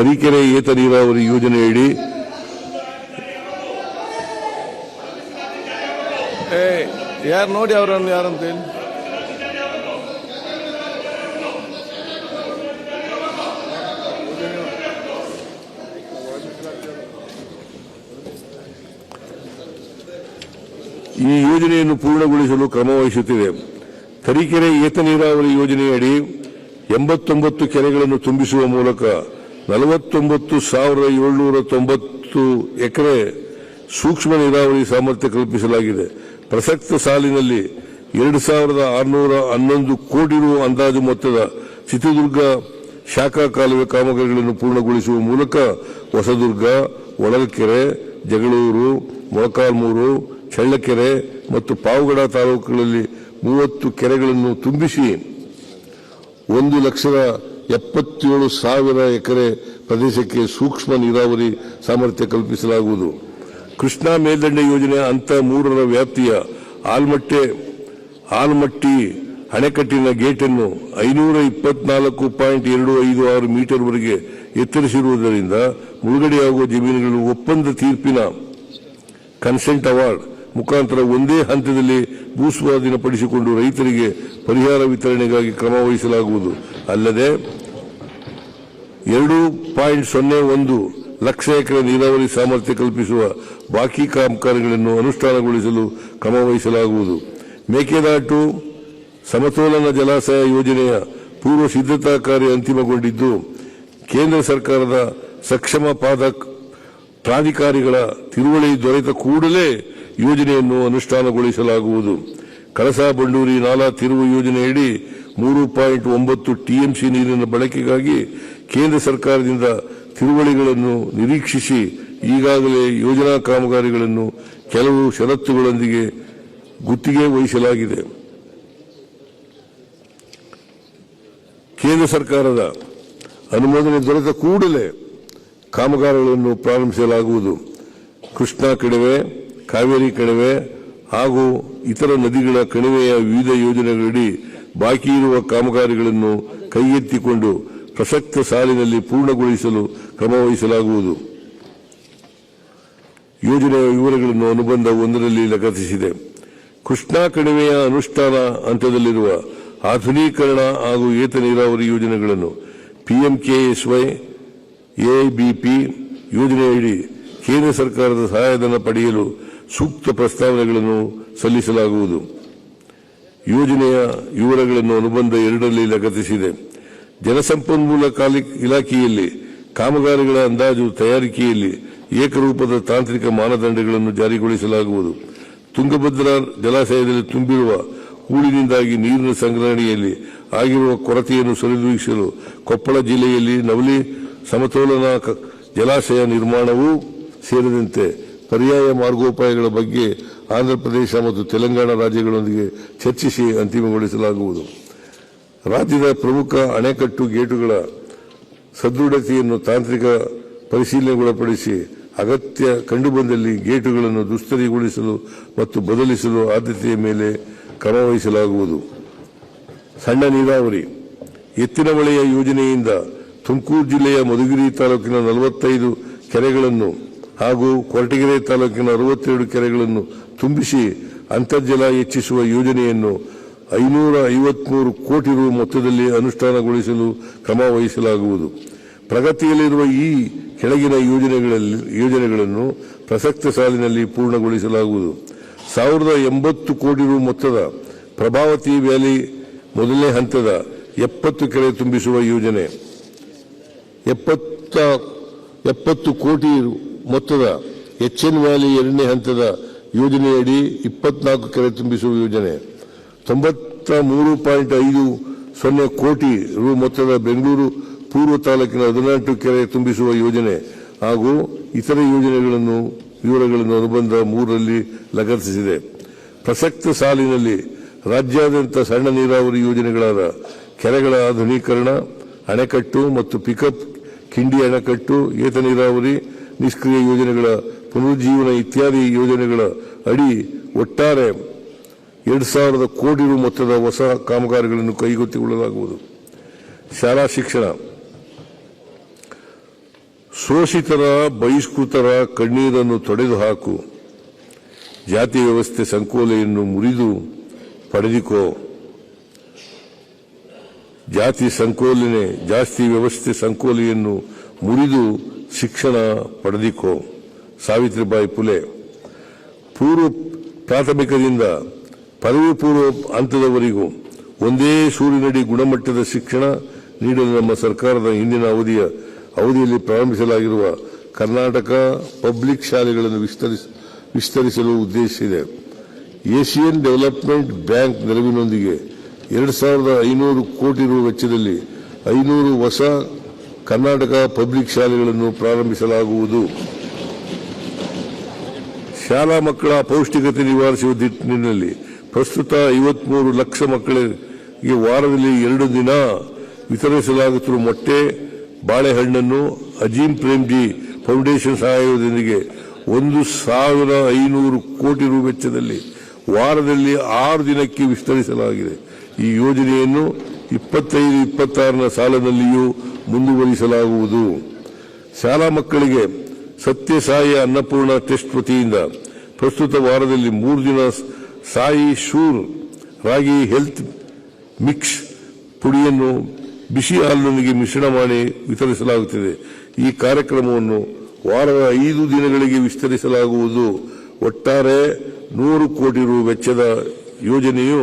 ತರೀಕೆರೆ ಏತ ನೀರಾವರಿ ಯೋಜನೆಯಡಿ ಯಾರು ನೋಡಿ ಅವರನ್ನು ಯಾರಂತ ಹೇಳಿ? ಈ ಯೋಜನೆಯನ್ನು ಪೂರ್ಣಗೊಳಿಸಲು ಕ್ರಮ ವಹಿಸುತ್ತಿದೆ. ತರೀಕೆರೆ ಏತ ನೀರಾವರಿ ಯೋಜನೆಯಡಿ ಎಂಬತ್ತೊಂಬತ್ತು ಕೆರೆಗಳನ್ನು ತುಂಬಿಸುವ ಮೂಲಕ ನಲವತ್ತೊಂಬತ್ತು ಸಾವಿರದ ಏಳ್ನೂರ ತೊಂಬತ್ತು ಎಕರೆ ಸೂಕ್ಷ್ಮ ನೀರಾವರಿ ಸಾಮರ್ಥ್ಯ ಕಲ್ಪಿಸಲಾಗಿದೆ. ಪ್ರಸಕ್ತ ಸಾಲಿನಲ್ಲಿ ಎರಡು ಸಾವಿರದ ಆರುನೂರ ಹನ್ನೊಂದು ಕೋಟಿ ರು ಅಂದಾಜು ಮೊತ್ತದ ಚಿತ್ರದುರ್ಗ ಶಾಖಾ ಕಾಲುವೆ ಕಾಮಗಾರಿಗಳನ್ನು ಪೂರ್ಣಗೊಳಿಸುವ ಮೂಲಕ ಹೊಸದುರ್ಗ, ಒಳಲ್ಕೆರೆ, ಜಗಳೂರು, ಮೊಳಕಾಲ್ಮೂರು, ಚಳ್ಳಕೆರೆ ಮತ್ತು ಪಾವಗಡ ತಾಲೂಕುಗಳಲ್ಲಿ ಮೂವತ್ತು ಕೆರೆಗಳನ್ನು ತುಂಬಿಸಿ ಒಂದು ಲಕ್ಷದ ಎಪ್ಪತ್ತೇಳು ಸಾವಿರ ಎಕರೆ ಪ್ರದೇಶಕ್ಕೆ ಸೂಕ್ಷ್ಮ ನೀರಾವರಿ ಸಾಮರ್ಥ್ಯ ಕಲ್ಪಿಸಲಾಗುವುದು. ಕೃಷ್ಣಾ ಮೇಲ್ದಂಡೆ ಯೋಜನೆ ಅಂತ ಮೂರರ ವ್ಯಾಪ್ತಿಯ ಆಲ್ಮಟ್ಟೆ, ಆಲ್ಮಟ್ಟಿ ಅಣೆಕಟ್ಟಿನ ಗೇಟನ್ನು ಐನೂರ ಇಪ್ಪತ್ನಾಲ್ಕು ಪಾಯಿಂಟ್ ಎರಡು ಐದು ಆರು ಮೀಟರ್ವರೆಗೆ ಎತ್ತರಿಸಿರುವುದರಿಂದ ಮುಳುಗಡೆಯಾಗುವ ಜಮೀನುಗಳು ಒಪ್ಪಂದ ತೀರ್ಪಿನ ಕನ್ಸೆಂಟ್ ಅವಾರ್ಡ್ ಮುಖಾಂತರ ಒಂದೇ ಹಂತದಲ್ಲಿ ಭೂಸ್ವಾಧೀನಪಡಿಸಿಕೊಂಡು ರೈತರಿಗೆ ಪರಿಹಾರ ವಿತರಣೆಗಾಗಿ ಕ್ರಮ ವಹಿಸಲಾಗುವುದು. ಅಲ್ಲದೆ ಎರಡು ಪಾಯಿಂಟ್ ಸೊನ್ನೆ ಒಂದು ಲಕ್ಷ ಎಕರೆ ನೀರಾವರಿ ಸಾಮರ್ಥ್ಯ ಕಲ್ಪಿಸುವ ಬಾಕಿ ಕಾಮಗಾರಿಗಳನ್ನು ಅನುಷ್ಠಾನಗೊಳಿಸಲು ಕ್ರಮವಹಿಸಲಾಗುವುದು ಮೇಕೆದಾಟು, ಸಮತೋಲನ ಜಲಾಶಯ ಯೋಜನೆಯ ಪೂರ್ವ ಸಿದ್ಧತಾ ಕಾರ್ಯ ಅಂತಿಮಗೊಂಡಿದ್ದು, ಕೇಂದ್ರ ಸರ್ಕಾರದ ಸಕ್ಷಮ ಪಾದ ಪ್ರಾಧಿಕಾರಿಗಳ ತಿರುವಳಿ ದೊರೆತ ಕೂಡಲೇ ಯೋಜನೆಯನ್ನು ಅನುಷ್ಠಾನಗೊಳಿಸಲಾಗುವುದು. ಕಳಸಾ ಬಂಡೂರಿ ನಾಲಾ ತಿರುವು ಯೋಜನೆಯಡಿ ಮೂರು ಪಾಯಿಂಟ್ ಒಂಬತ್ತು ಟಿಎಂಸಿ ನೀರಿನ ಬಳಕೆಗಾಗಿ ಕೇಂದ್ರ ಸರ್ಕಾರದಿಂದ ತಿರುವಳಿಗಳನ್ನು ನಿರೀಕ್ಷಿಸಿ ಈಗಾಗಲೇ ಯೋಜನಾ ಕಾಮಗಾರಿಗಳನ್ನು ಕೆಲವು ಷರತ್ತುಗಳೊಂದಿಗೆ ಗುತ್ತಿಗೆ ವಹಿಸಲಾಗಿದೆ. ಕೇಂದ್ರ ಸರ್ಕಾರದ ಅನುಮೋದನೆ ದೊರೆತ ಕೂಡಲೇ ಕಾಮಗಾರಿಗಳನ್ನು ಪ್ರಾರಂಭಿಸಲಾಗುವುದು. ಕೃಷ್ಣಾ ಕಣಿವೆ ಕಾವೇರಿ ಕಣಿವೆ ಹಾಗೂ ಇತರ ನದಿಗಳ ಕಣಿವೆಯ ವಿವಿಧ ಯೋಜನೆಗಳಡಿ ಬಾಕಿ ಇರುವ ಕಾಮಗಾರಿಗಳನ್ನು ಕೈಗೆತ್ತಿಕೊಂಡು ಪ್ರಸಕ್ತ ಸಾಲಿನಲ್ಲಿ ಪೂರ್ಣಗೊಳಿಸಲು ಕ್ರಮವಹಿಸಲಾಗುವುದು ಯೋಜನೆಯ ವಿವರಗಳನ್ನು ಅನುಬಂಧ ಒಂದರಲ್ಲಿ ಲಗತ್ತಿಸಿದೆ. ಕೃಷ್ಣಾ ಕಣಿವೆಯ ಅನುಷ್ಠಾನ ಹಂತದಲ್ಲಿರುವ ಆಧುನೀಕರಣ ಹಾಗೂ ಏತ ನೀರಾವರಿ ಯೋಜನೆಗಳನ್ನು ಪಿಎಂಕೆಎಸ್ವೈ ಎಬಿಪಿ ಯೋಜನೆಯಡಿ ಕೇಂದ್ರ ಸರ್ಕಾರದ ಸಹಾಯಧನ ಪಡೆಯಲು ಸೂಕ್ತ ಪ್ರಸ್ತಾವನೆಗಳನ್ನು ಸಲ್ಲಿಸಲಾಗುವುದು. ಯೋಜನೆಯ ವಿವರಗಳನ್ನು ಅನುಬಂಧ ಎರಡರಲ್ಲಿ ಲಗತ್ತಿಸಿದೆ. ಜಲಸಂಪನ್ಮೂಲ ಇಲಾಖೆಯಲ್ಲಿ ಕಾಮಗಾರಿಗಳ ಅಂದಾಜು ತಯಾರಿಕೆಯಲ್ಲಿ ಏಕರೂಪದ ತಾಂತ್ರಿಕ ಮಾನದಂಡಗಳನ್ನು ಜಾರಿಗೊಳಿಸಲಾಗುವುದು. ತುಂಗಭದ್ರಾ ಜಲಾಶಯದಲ್ಲಿ ತುಂಬಿರುವ ಹೂಳಿನಿಂದಾಗಿ ನೀರಿನ ಸಂಗ್ರಹಣೆಯಲ್ಲಿ ಆಗಿರುವ ಕೊರತೆಯನ್ನು ಸರಿದೂಗಿಸಲು ಕೊಪ್ಪಳ ಜಿಲ್ಲೆಯಲ್ಲಿ ನವಲಿ ಸಮತೋಲನ ಜಲಾಶಯ ನಿರ್ಮಾಣವೂ ಸೇರಿದಂತೆ ಪರ್ಯಾಯ ಮಾರ್ಗೋಪಾಯಗಳ ಬಗ್ಗೆ ಆಂಧ್ರಪ್ರದೇಶ ಮತ್ತು ತೆಲಂಗಾಣ ರಾಜ್ಯಗಳೊಂದಿಗೆ ಚರ್ಚಿಸಿ ಅಂತಿಮಗೊಳಿಸಲಾಗುವುದು. ರಾಜ್ಯದ ಪ್ರಮುಖ ಅಣೆಕಟ್ಟು ಗೇಟುಗಳ ಸದೃಢತೆಯನ್ನು ತಾಂತ್ರಿಕ ಪರಿಶೀಲನೆಗೊಳಪಡಿಸಿ ಅಗತ್ಯ ಕಂಡುಬಂದಲ್ಲಿ ಗೇಟುಗಳನ್ನು ದುಸ್ತರಿಗೊಳಿಸಲು ಮತ್ತು ಬದಲಿಸಲು ಆದ್ಯತೆಯ ಮೇಲೆ ಕ್ರಮ ವಹಿಸಲಾಗುವುದು. ಸಣ್ಣ ನೀರಾವರಿ. ಎತ್ತಿನ ಮಳೆಯ ಯೋಜನೆಯಿಂದ ತುಮಕೂರು ಜಿಲ್ಲೆಯ ಮಧುಗಿರಿ ತಾಲೂಕಿನ ನಲವತ್ತೈದು ಕೆರೆಗಳನ್ನು ಹಾಗೂ ಕೊರಟಗೆರೆ ತಾಲೂಕಿನ ಅರವತ್ತೆರಡು ಕೆರೆಗಳನ್ನು ತುಂಬಿಸಿ ಅಂತರ್ಜಲ ಹೆಚ್ಚಿಸುವ ಯೋಜನೆಯನ್ನು ಐನೂರ ಐವತ್ಮೂರು ಕೋಟಿ ರು ಮೊತ್ತದಲ್ಲಿ ಅನುಷ್ಠಾನಗೊಳಿಸಲು ಕ್ರಮ ವಹಿಸಲಾಗುವುದು. ಪ್ರಗತಿಯಲ್ಲಿರುವ ಈ ಕೆಳಗಿನ ಯೋಜನೆಗಳಲ್ಲಿ, ಯೋಜನೆಗಳನ್ನು ಪ್ರಸಕ್ತ ಸಾಲಿನಲ್ಲಿ ಪೂರ್ಣಗೊಳಿಸಲಾಗುವುದು. ಸಾವಿರದ ಎಂಬತ್ತು ಕೋಟಿ ರು ಮೊತ್ತದ ಪ್ರಭಾವತಿ ವ್ಯಾಲಿ ಮೊದಲನೇ ಹಂತದ ಎಪ್ಪತ್ತು ಕೆರೆ ತುಂಬಿಸುವ ಯೋಜನೆ. ಎಪ್ಪತ್ತ, ಎಪ್ಪತ್ತು ಕೋಟಿ ಮೊತ್ತದ ಎಚ್ಎನ್ ವ್ಯಾಲಿ ಎರಡನೇ ಹಂತದ ಯೋಜನೆಯಡಿ ಇಪ್ಪತ್ನಾಲ್ಕು ಕೆರೆ ತುಂಬಿಸುವ ಯೋಜನೆ. ತೊಂಬತ್ತ ಮೂರು ಪಾಯಿಂಟ್ ಐದು ಸೊನ್ನೆ ಕೋಟಿ ರು ಮೊತ್ತದ ಬೆಂಗಳೂರು ಪೂರ್ವ ತಾಲೂಕಿನ ಹದಿನೆಂಟು ಕೆರೆ ತುಂಬಿಸುವ ಯೋಜನೆ ಹಾಗೂ ಇತರೆ ಯೋಜನೆಗಳನ್ನು, ವಿವರಗಳನ್ನು ಅನುಬಂಧ ಮೂರರಲ್ಲಿ ಲಗತ್ತಿಸಿದೆ. ಪ್ರಸಕ್ತ ಸಾಲಿನಲ್ಲಿ ರಾಜ್ಯಾದ್ಯಂತ ಸಣ್ಣ ನೀರಾವರಿ ಯೋಜನೆಗಳಾದ ಕೆರೆಗಳ ಆಧುನೀಕರಣ, ಅಣೆಕಟ್ಟು ಮತ್ತು ಪಿಕಪ್, ಕಿಂಡಿ ಅಣೆಕಟ್ಟು, ಏತ ನೀರಾವರಿ, ನಿಷ್ಕ್ರಿಯ ಯೋಜನೆಗಳ ಪುನರುಜ್ಜೀವನ ಇತ್ಯಾದಿ ಯೋಜನೆಗಳ ಅಡಿ ಒಟ್ಟಾರೆ ಎರಡು ಸಾವಿರದ ಕೋಟಿ ರು ಮೊತ್ತದ ಹೊಸ ಕಾಮಗಾರಿಗಳನ್ನು ಕೈಗೊತ್ತಿಕೊಳ್ಳಲಾಗುವುದು ಶಾಲಾ ಶಿಕ್ಷಣ. ಶೋಷಿತರ, ಬಹಿಷ್ಕೃತರ ಕಣ್ಣೀರನ್ನು ತೊಡೆದು ಹಾಕು. ಜಾತಿ ವ್ಯವಸ್ಥೆ ಸಂಕೋಲೆಯನ್ನು ಮುರಿದು ಪಡೆದಿಕೋ. ಜಾತಿ ಸಂಕೋಲನೆ, ಜಾಸ್ತಿ ವ್ಯವಸ್ಥೆ ಸಂಕೋಲೆಯನ್ನು ಮುರಿದು ಶಿಕ್ಷಣ ಪಡೆದಿಕೋ. ಸಾವಿತ್ರಿಬಾಯಿ ಪುಲೆ. ಪೂರ್ವ ಪ್ರಾಥಮಿಕದಿಂದ ಪದವಿ ಪೂರ್ವ ಹಂತದವರೆಗೂ ಒಂದೇ ಸೂರಿನಡಿ ಗುಣಮಟ್ಟದ ಶಿಕ್ಷಣ ನೀಡಲು ನಮ್ಮ ಸರ್ಕಾರದ ಹಿಂದಿನ ಅವಧಿಯ ಅವಧಿಯಲ್ಲಿ ಪ್ರಾರಂಭಿಸಲಾಗಿರುವ ಕರ್ನಾಟಕ ಪಬ್ಲಿಕ್ ಶಾಲೆಗಳನ್ನು ವಿಸ್ತರಿಸ, ವಿಸ್ತರಿಸಲು ಉದ್ದೇಶಿಸಿದೆ ಏಷಿಯನ್ ಡೆವಲಪ್ಮೆಂಟ್ ಬ್ಯಾಂಕ್ ನೆರವಿನೊಂದಿಗೆ ಎರಡು ಸಾವಿರದ ಐನೂರು ಕೋಟಿ ರು ವೆಚ್ಚದಲ್ಲಿ ಐನೂರು ಹೊಸ ಕರ್ನಾಟಕ ಪಬ್ಲಿಕ್ ಶಾಲೆಗಳನ್ನು ಪ್ರಾರಂಭಿಸಲಾಗುವುದು. ಶಾಲಾ ಮಕ್ಕಳ ಪೌಷ್ಟಿಕತೆ ನಿವಾರಿಸುವ ನಿಟ್ಟಿನಲ್ಲಿ ಪ್ರಸ್ತುತ ಐವತ್ಮೂರು ಲಕ್ಷ ಮಕ್ಕಳಿಗೆ ವಾರದಲ್ಲಿ ಎರಡು ದಿನ ವಿತರಿಸಲಾಗುತ್ತಿರುವ ಮೊಟ್ಟೆ, ಬಾಳೆಹಣ್ಣನ್ನು ಅಜೀಂ ಪ್ರೇಮ್ಜಿ ಫೌಂಡೇಶನ್ ಸಹಾಯದೊಂದಿಗೆ ಒಂದು ಸಾವಿರ ಐನೂರು ಕೋಟಿ ರು ವೆಚ್ಚದಲ್ಲಿ ವಾರದಲ್ಲಿ ಆರು ದಿನಕ್ಕೆ ವಿಸ್ತರಿಸಲಾಗಿದೆ. ಈ ಯೋಜನೆಯನ್ನು ಇಪ್ಪತ್ತೈದು ಇಪ್ಪತ್ತಾರನ ಸಾಲದಲ್ಲಿಯೂ ಮುಂದುವರಿಸಲಾಗುವುದು. ಶಾಲಾ ಮಕ್ಕಳಿಗೆ ಸತ್ಯಸಾಯಿ ಅನ್ನಪೂರ್ಣ ಟೆಸ್ಟ್ ವತಿಯಿಂದ ಪ್ರಸ್ತುತ ವಾರದಲ್ಲಿ ಮೂರು ದಿನ ಸಾಯಿ ಶೂರ್, ರಾಗಿ ಹೆಲ್ತ್ ಮಿಕ್ಸ್ ಪುಡಿಯನ್ನು ಬಿಸಿ ಹಾಲಿನೊಂದಿಗೆ ಮಿಶ್ರಣ ಮಾಡಿ ವಿತರಿಸಲಾಗುತ್ತಿದೆ. ಈ ಕಾರ್ಯಕ್ರಮವನ್ನು ವಾರದ ಐದು ದಿನಗಳಿಗೆ ವಿಸ್ತರಿಸಲಾಗುವುದು. ಒಟ್ಟಾರೆ ನೂರು ಕೋಟಿ ರು ವೆಚ್ಚದ ಯೋಜನೆಯು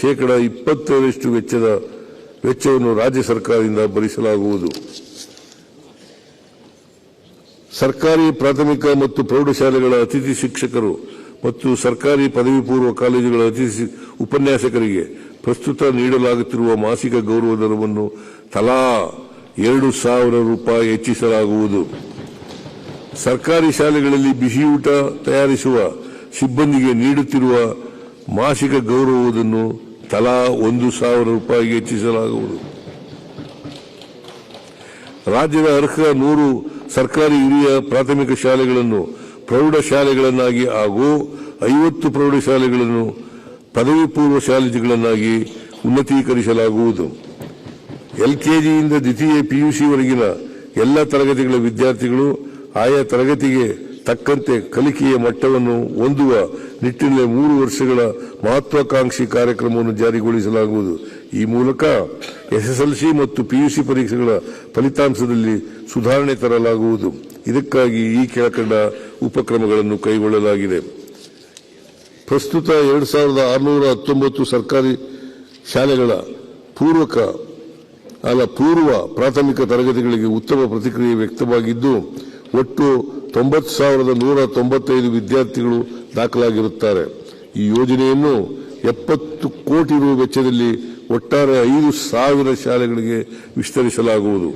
ಶೇಕಡ ಇಪ್ಪತ್ತರಷ್ಟು ವೆಚ್ಚದ ವೆಚ್ಚವನ್ನು ರಾಜ್ಯ ಸರ್ಕಾರದಿಂದ ಭರಿಸಲಾಗುವುದು. ಸರ್ಕಾರಿ ಪ್ರಾಥಮಿಕ ಮತ್ತು ಪ್ರೌಢಶಾಲೆಗಳ ಅತಿಥಿ ಶಿಕ್ಷಕರು ಮತ್ತು ಸರ್ಕಾರಿ ಪದವಿ ಪೂರ್ವ ಕಾಲೇಜುಗಳ ಅತಿಥಿ ಉಪನ್ಯಾಸಕರಿಗೆ ಪ್ರಸ್ತುತ ನೀಡಲಾಗುತ್ತಿರುವ ಮಾಸಿಕ ಗೌರವ ದರವನ್ನು ತಲಾ ಎರಡು ಸಾವಿರ ರೂಪಾಯಿ ಹೆಚ್ಚಿಸಲಾಗುವುದು. ಸರ್ಕಾರಿ ಶಾಲೆಗಳಲ್ಲಿ ಬಿಸಿಯೂಟ ತಯಾರಿಸುವ ಸಿಬ್ಬಂದಿಗೆ ನೀಡುತ್ತಿರುವ ಮಾಸಿಕ ಗೌರವವನ್ನು ತಲಾ ಒಂದು ಸಾವಿರ ರೂಪಾಯಿಗೆ ಹೆಚ್ಚಿಸಲಾಗುವುದು. ರಾಜ್ಯದ ಅರ್ಹ ನೂರು ಸರ್ಕಾರಿ ಹಿರಿಯ ಪ್ರಾಥಮಿಕ ಶಾಲೆಗಳನ್ನು ಪ್ರೌಢಶಾಲೆಗಳನ್ನಾಗಿ ಹಾಗೂ ಐವತ್ತು ಪ್ರೌಢಶಾಲೆಗಳನ್ನು ಪದವಿ ಪೂರ್ವ ಶಾಲೆಗಳನ್ನಾಗಿ ಉನ್ನತೀಕರಿಸಲಾಗುವುದು. ಎಲ್ಕೆಜಿಯಿಂದ ದ್ವಿತೀಯ ಪಿಯುಸಿವರೆಗಿನ ಎಲ್ಲ ತರಗತಿಗಳ ವಿದ್ಯಾರ್ಥಿಗಳು ಆಯಾ ತರಗತಿಗೆ ತಕ್ಕಂತೆ ಕಲಿಕೆಯ ಮಟ್ಟವನ್ನು ಹೊಂದುವ ನಿಟ್ಟಿನಲ್ಲಿ ಮೂರು ವರ್ಷಗಳ ಮಹತ್ವಾಕಾಂಕ್ಷಿ ಕಾರ್ಯಕ್ರಮವನ್ನು ಜಾರಿಗೊಳಿಸಲಾಗುವುದು. ಈ ಮೂಲಕ ಎಸ್ಎಸ್ಎಲ್ಸಿ ಮತ್ತು ಪಿಯುಸಿ ಪರೀಕ್ಷೆಗಳ ಫಲಿತಾಂಶದಲ್ಲಿ ಸುಧಾರಣೆ ತರಲಾಗುವುದು. ಇದಕ್ಕಾಗಿ ಈ ಕೆಳಕಂಡ ಉಪಕ್ರಮಗಳನ್ನು ಕೈಗೊಳ್ಳಲಾಗಿದೆ. ಪ್ರಸ್ತುತ ಎರಡು ಸಾವಿರದ ಆರುನೂರ ಹತ್ತೊಂಬತ್ತು ಸರ್ಕಾರಿ ಶಾಲೆಗಳ ಪೂರ್ವಕ, ಅಲ್ಲ ಪೂರ್ವ ಪ್ರಾಥಮಿಕ ತರಗತಿಗಳಿಗೆ ಉತ್ತಮ ಪ್ರತಿಕ್ರಿಯೆ ವ್ಯಕ್ತವಾಗಿದ್ದು, ಒಟ್ಟು ತೊಂಬತ್ತು ಸಾವಿರದ ನೂರ ತೊಂಬತ್ತೈದು ವಿದ್ಯಾರ್ಥಿಗಳು ದಾಖಲಾಗಿರುತ್ತಾರೆ. ಈ ಯೋಜನೆಯನ್ನು ಎಪ್ಪತ್ತು ಕೋಟಿ ರು ವೆಚ್ಚದಲ್ಲಿ ಒಟ್ಟಾರೆ ಐದು ಸಾವಿರ ಶಾಲೆಗಳಿಗೆ ವಿಸ್ತರಿಸಲಾಗುವುದು.